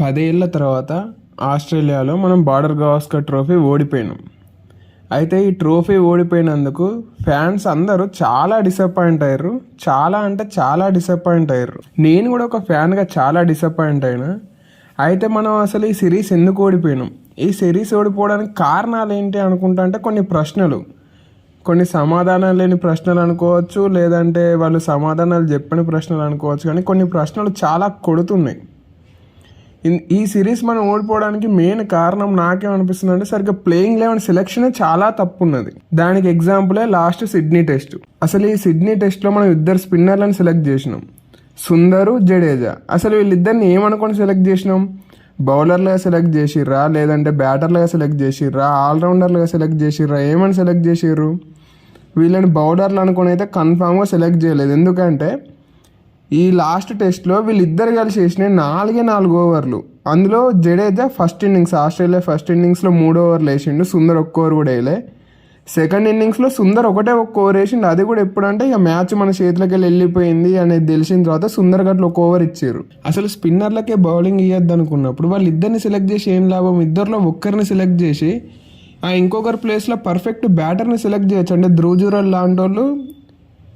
పదేళ్ళ తర్వాత ఆస్ట్రేలియాలో మనం బార్డర్ గవాస్కర్ ట్రోఫీ ఓడిపోయినాం. అయితే ఈ ట్రోఫీ ఓడిపోయినందుకు ఫ్యాన్స్ అందరూ చాలా డిసప్పాయింట్ అయ్యారు. చాలా అంటే చాలా డిసప్పాయింట్ అయ్యారు. నేను కూడా ఒక ఫ్యాన్గా చాలా డిసప్పాయింట్ అయినా. అయితే మనం అసలు ఈ సిరీస్ ఎందుకు ఓడిపోయినాం? ఈ సిరీస్ ఓడిపోవడానికి కారణాలు ఏంటి అనుకుంటా అంటే కొన్ని ప్రశ్నలు. కొన్ని సమాధానాలు లేని ప్రశ్నలు అనుకోవచ్చు లేదంటే వాళ్ళు సమాధానాలు చెప్పని ప్రశ్నలు అనుకోవచ్చు కానీ కొన్ని ప్రశ్నలు చాలా కొడుతున్నాయి. ఈ సిరీస్ మనం ఓడిపోవడానికి మెయిన్ కారణం నాకేమనిపిస్తుంది అంటే సరిగ్గా ప్లేయింగ్ లెవెన్ సెలెక్షన్ చాలా తప్పు ఉన్నది దానికి ఎగ్జాంపులే లాస్ట్ సిడ్నీ టెస్ట్. అసలు ఈ సిడ్నీ టెస్ట్లో మనం ఇద్దరు స్పిన్నర్లను సెలెక్ట్ చేసినాం. సుందరు జడేజా. అసలు వీళ్ళిద్దరిని ఏమనుకొని సెలెక్ట్ చేసినాం? బౌలర్లుగా సెలెక్ట్ చేసిర్రా? లేదంటే బ్యాటర్లుగా సెలెక్ట్ చేసిర్రా? ఆల్రౌండర్లుగా సెలెక్ట్ చేసిర్రా? ఏమని సెలెక్ట్ చేసిర్రు? వీళ్ళని బౌలర్లు అనుకుని అయితే కన్ఫామ్గా సెలెక్ట్ చేయలేదు. ఎందుకంటే ఈ లాస్ట్ టెస్ట్లో వీళ్ళిద్దరు కలిసి వేసిన నాలుగే నాలుగు ఓవర్లు. అందులో Jadeja first innings Australia first ఇన్నింగ్స్లో మూడు ఓవర్లు వేసిండు సుందర్ ఒక్క ఓవర్ కూడా వేయలే. సెకండ్ ఇన్నింగ్స్లో సుందర్ ఒకటే ఒక్క ఓవర్ వేసిండు అది కూడా ఎప్పుడంటే ఇక మ్యాచ్ మన చేతిలోకి వెళ్ళి వెళ్ళిపోయింది అనేది తెలిసిన తర్వాత సుందర్ గట్ల ఒక ఓవర్ ఇచ్చారు. అసలు స్పిన్నర్లకే బౌలింగ్ ఇవ్వద్దు అనుకున్నప్పుడు వాళ్ళు ఇద్దరిని సెలెక్ట్ చేసి ఏం లాభం? ఇద్దరిలో ఒక్కరిని సెలెక్ట్ చేసి ఆ ఇంకొకరి ప్లేస్లో పర్ఫెక్ట్ బ్యాటర్ని సెలెక్ట్ చేయొచ్చు. అంటే ధ్రువజురల్ లాంటి వాళ్ళు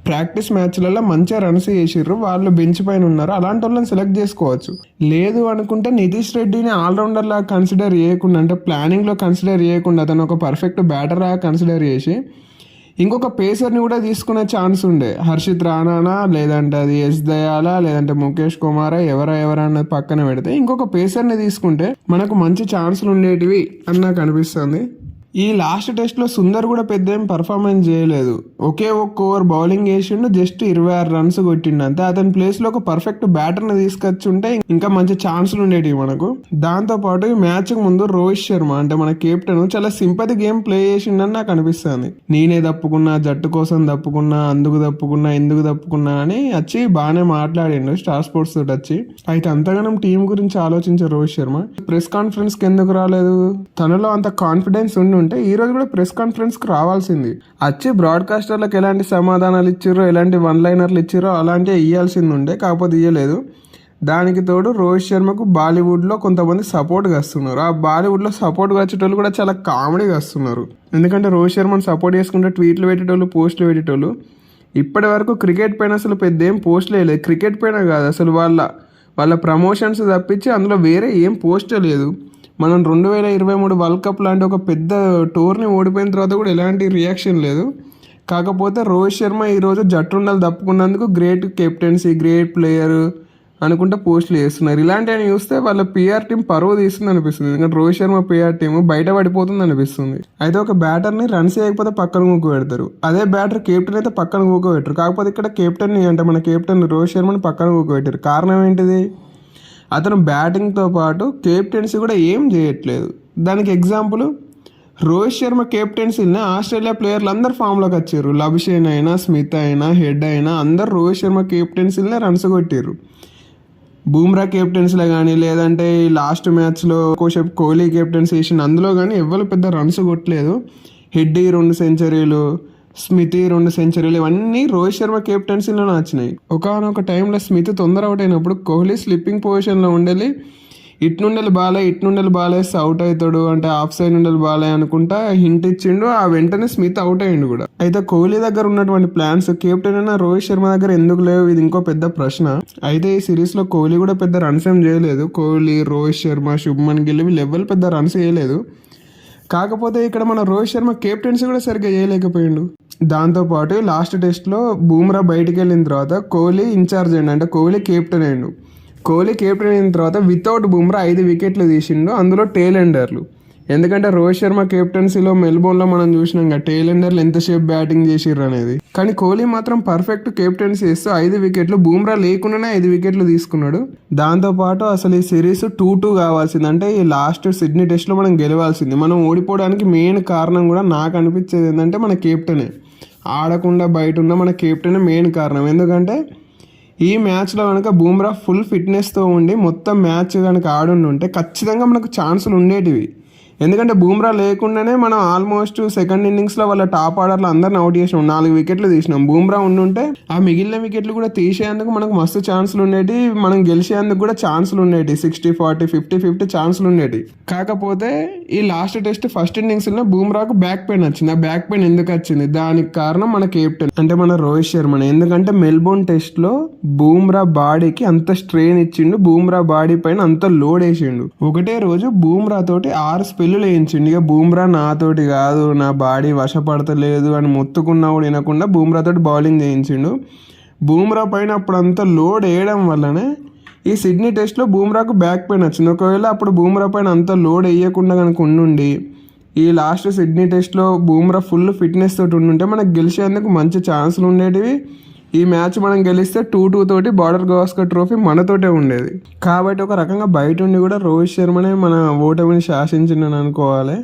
ప్రాక్టీస్ మ్యాచ్లలో మంచిగా రన్స్ చేసిర్రు వాళ్ళు బెంచ్ పైన ఉన్నారు. అలాంటి వాళ్ళని సెలెక్ట్ చేసుకోవచ్చు. లేదు అనుకుంటే నితీష్ రెడ్డిని ఆల్రౌండర్లా కన్సిడర్ చేయకుండా అంటే ప్లానింగ్లో కన్సిడర్ చేయకుండా అతను ఒక పర్ఫెక్ట్ బ్యాటర్ కన్సిడర్ చేసి ఇంకొక పేసర్ని కూడా తీసుకునే ఛాన్స్ ఉండే. హర్షిత్ రాణానా లేదంటే అది ఎస్ దయాలా లేదంటే ముఖేష్ కుమారా ఎవరా ఎవరా అన్నది పక్కన పెడితే ఇంకొక పేసర్ని తీసుకుంటే మనకు మంచి ఛాన్సులు ఉండేటివి అని నాకు అనిపిస్తుంది. ఈ లాస్ట్ టెస్ట్లో సుందర్ కూడా పెద్ద ఏం పర్ఫార్మెన్స్ చేయలేదు. ఒకే ఒక్క ఓవర్ బౌలింగ్ వేసిండు జస్ట్ ఇరవై ఆరు రన్స్ కొట్టిండు అంతే. అతని ప్లేస్లో ఒక పర్ఫెక్ట్ బ్యాటర్ని తీసుకొచ్చి ఉంటే ఇంకా మంచి ఛాన్సులు ఉండేటివి మనకు. దాంతోపాటు ఈ మ్యాచ్కి ముందు రోహిత్ శర్మ అంటే మన కెప్టెన్ చాలా సింపతి గేమ్ ప్లే చేసిండని నాకు అనిపిస్తుంది. నేనే తప్పుకున్నా జట్టు కోసం తప్పుకున్నా అందుకు తప్పుకున్నా ఎందుకు తప్పుకున్నా అని వచ్చి బాగానే మాట్లాడిండు స్టార్ స్పోర్ట్స్ తోటి వచ్చి. అయితే అంతగానం టీం గురించి ఆలోచించే రోహిత్ శర్మ ప్రెస్ కాన్ఫరెన్స్కి ఎందుకు రాలేదు? తనలో అంత కాన్ఫిడెన్స్ ఉండి ఉంటే ఈ రోజు కూడా ప్రెస్ కాన్ఫరెన్స్కి రావాల్సింది. వచ్చి బ్రాడ్కాస్టర్లకు ఎలాంటి సమాధానాలు ఇచ్చిర్రో ఎలాంటి వన్ లైనర్లు ఇచ్చారో అలాంటివి ఇవ్వాల్సింది ఉండే కాకపోతే ఇవ్వలేదు దానికి తోడు రోహిత్ శర్మకు బాలీవుడ్లో కొంతమంది సపోర్ట్గా వస్తున్నారు ఆ బాలీవుడ్లో సపోర్ట్గా వచ్చేటోళ్ళు కూడా చాలా కామెడీగా వస్తున్నారు ఎందుకంటే రోహిత్ శర్మను సపోర్ట్ చేసుకుంటే ట్వీట్లు పెట్టేటోళ్ళు పోస్టులు పెట్టేటోళ్ళు. ఇప్పటి వరకు క్రికెట్ పైన అసలు పెద్ద ఏం పోస్టులు వేయలేదు క్రికెట్ పైన కాదు అసలు వాళ్ళ వాళ్ళ ప్రమోషన్స్ తప్పించి అందులో వేరే ఏం పోస్టే లేదు. మనం రెండు వేల ఇరవై మూడు వరల్డ్ కప్ లాంటి ఒక పెద్ద టూర్ని ఓడిపోయిన తర్వాత కూడా ఎలాంటి రియాక్షన్ లేదు. కాకపోతే రోహిత్ శర్మ ఈరోజు జట్టు ఉండాలి తప్పుకున్నందుకు గ్రేట్ కెప్టెన్సీ గ్రేట్ ప్లేయర్ అనుకుంటే పోస్టులు చేస్తున్నారు ఇలాంటివన్నీ చూస్తే వాళ్ళ పిఆర్ టీం పరువు తీస్తుంది అనిపిస్తుంది. ఎందుకంటే రోహిత్ శర్మ పిఆర్ టీం బయట పడిపోతుంది అనిపిస్తుంది. అయితే ఒక బ్యాటర్ని రన్స్ చేయకపోతే పక్కన కూకు పెడతారు. అదే బ్యాటర్ కెప్టెన్ అయితే పక్కన కూకు పెట్టరు. కాకపోతే ఇక్కడ కెప్టెన్ అంటే మన కెప్టెన్ రోహిత్ శర్మని పక్కన కూకు పెట్టారు. కారణం ఏంటిది? అతను బ్యాటింగ్తో పాటు కెప్టెన్సీ కూడా ఏం చేయట్లేదు. దానికి ఎగ్జాంపుల్ రోహిత్ శర్మ కెప్టెన్సీని ఆస్ట్రేలియా ప్లేయర్లు అందరు ఫామ్లోకి వచ్చారు. లభిషేన్ అయినా స్మిత్ అయినా హెడ్ అయినా అందరు రోహిత్ శర్మ కెప్టెన్సీలనే రన్స్ కొట్టారు బూమ్రా కెప్టెన్సీలో కానీ లేదంటే ఈ లాస్ట్ మ్యాచ్లో కోసేపు కోహ్లీ కెప్టెన్సీ వేసిన అందులో కానీ ఎవ్వరు పెద్ద రన్స్ కొట్టలేదు. హెడ్డీ రెండు సెంచరీలు స్మితి రెండు సెంచరీలు ఇవన్నీ రోహిత్ శర్మ కెప్టెన్సీలోనే వచ్చినాయి. ఒకనొక టైంలో స్మిత్ తొందర అవుట్ అయినప్పుడు కోహ్లీ స్లిప్పింగ్ పొజిషన్లో ఉండేది. ఇటు బాలే ఇటు బాలేస్తే అవుట్ అవుతాడు. అంటే ఆఫ్ సైడ్ నుండి బాలే అనుకుంటా హింట్ ఇచ్చిండు. ఆ వెంటనే స్మిత్ అవుట్ అయ్యిండు కూడా. అయితే కోహ్లీ దగ్గర ఉన్నటువంటి ప్లాన్స్ కెప్టెన్ అయినా రోహిత్ శర్మ దగ్గర ఎందుకు లేవు? ఇది ఇంకో పెద్ద ప్రశ్న. అయితే ఈ సిరీస్లో కోహ్లీ కూడా పెద్ద రన్స్ ఏం చేయలేదు. కోహ్లీ రోహిత్ శర్మ శుభ్మన్ గిల్ వీళ్ళు ఎవరు పెద్ద రన్స్ చేయలేదు. కాకపోతే ఇక్కడ మన రోహిత్ శర్మ కెప్టెన్సీ కూడా సరిగ్గా చేయలేకపోయిండు. దాంతోపాటు లాస్ట్ టెస్ట్లో బూమ్రా బయటికి వెళ్ళిన తర్వాత కోహ్లీ ఇన్ఛార్జ్ అయ్యిండు అంటే కోహ్లీ కెప్టెన్ అయ్యిండు కోహ్లీ కెప్టెన్ అయిన తర్వాత వితౌట్ బూమ్రా ఐదు వికెట్లు తీసిండు. అందులో టేలెండర్లు ఎందుకంటే రోహిత్ శర్మ కెప్టెన్సీలో మెల్బోర్న్లో మనం చూసినాం కదా టేలెండర్లు ఎంతసేపు బ్యాటింగ్ చేసిర్రు అనేది. కానీ కోహ్లీ మాత్రం పర్ఫెక్ట్ కెప్టెన్సీ ఇస్తూ ఐదు వికెట్లు బూమ్రా లేకుండానే ఐదు వికెట్లు తీసుకున్నాడు. దాంతోపాటు అసలు ఈ సిరీస్ టూ టూ కావాల్సింది. అంటే ఈ లాస్ట్ సిడ్నీ టెస్ట్లో మనం గెలవాల్సింది. మనం ఓడిపోవడానికి మెయిన్ కారణం కూడా నాకు అనిపించేది ఏంటంటే మన కెప్టెనే ఆడకుండా బయట ఉన్న మన కెప్టెనే మెయిన్ కారణం. ఎందుకంటే ఈ మ్యాచ్లో కనుక బూమ్రా ఫుల్ ఫిట్నెస్తో ఉండి మొత్తం మ్యాచ్ కనుక ఆడుండి ఉంటే ఖచ్చితంగా మనకు ఛాన్సులు ఉండేటివి. ఎందుకంటే బూమ్రా లేకుండానే మనం ఆల్మోస్ట్ సెకండ్ ఇన్నింగ్స్లో వాళ్ళ టాప్ ఆర్డర్లో అందరిని అవుట్ చేసినాం. నాలుగు వికెట్లు తీసినాం. బూమ్రా ఉండుంటే ఆ మిగిలిన వికెట్లు కూడా తీసేందుకు మనకు మస్తు ఛాన్సులు ఉండేటి. మనం గెలిచేందుకు కూడా ఛాన్సులు ఉండేటి. సిక్స్టీ ఫార్టీ ఫిఫ్టీ ఫిఫ్టీ ఛాన్సులు ఉండేటి. కాకపోతే ఈ లాస్ట్ టెస్ట్ ఫస్ట్ ఇన్నింగ్స్లో బూమ్రాకు బ్యాక్ పెయిన్ వచ్చింది. ఆ బ్యాక్ పెయిన్ ఎందుకు వచ్చింది? దానికి కారణం మన కెప్టెన్ అంటే మన రోహిత్ శర్మ ఎందుకంటే మెల్బోర్న్ టెస్ట్లో బూమ్రా బాడీకి అంత స్ట్రెయిన్ ఇచ్చిండు. బూమ్రా బాడీ పైన అంత లోడ్ వేసిండు. ఒకటే రోజు బూమ్రా తోటి ఆరు స్పెల్లులు వేయించిండు ఇక బూమ్రా నాతోటి కాదు నా బాడీ వశపడతలేదు అని మొత్తుకున్నా కూడా వినకుండా బూమ్రా తోటి బౌలింగ్ చేయించిండు. బూమ్రా పైన అప్పుడు లోడ్ వేయడం వల్లనే ఈ సిడ్నీ టెస్ట్లో బూమ్రాకు బ్యాక్ పెయిన్ వచ్చింది. ఒకవేళ అప్పుడు బూమ్రా పైన అంత లోడ్ వేయకుండా కనుక ఉండుండి ఈ లాస్ట్ సిడ్నీ టెస్ట్లో బూమ్రా ఫుల్ ఫిట్నెస్ తోటి ఉండుంటే మనకు గెలిచేందుకు మంచి ఛాన్సులు ఉండేటివి. ఈ మ్యాచ్ మనం గెలిస్తే టూ టూ తోటి బార్డర్ గవాస్కర్ ట్రోఫీ మనతోటే ఉండేది. కాబట్టి ఒక రకంగా బయట ఉండి కూడా రోహిత్ శర్మనే మన ఓటమిని శాసించిండని అనుకోవాలి.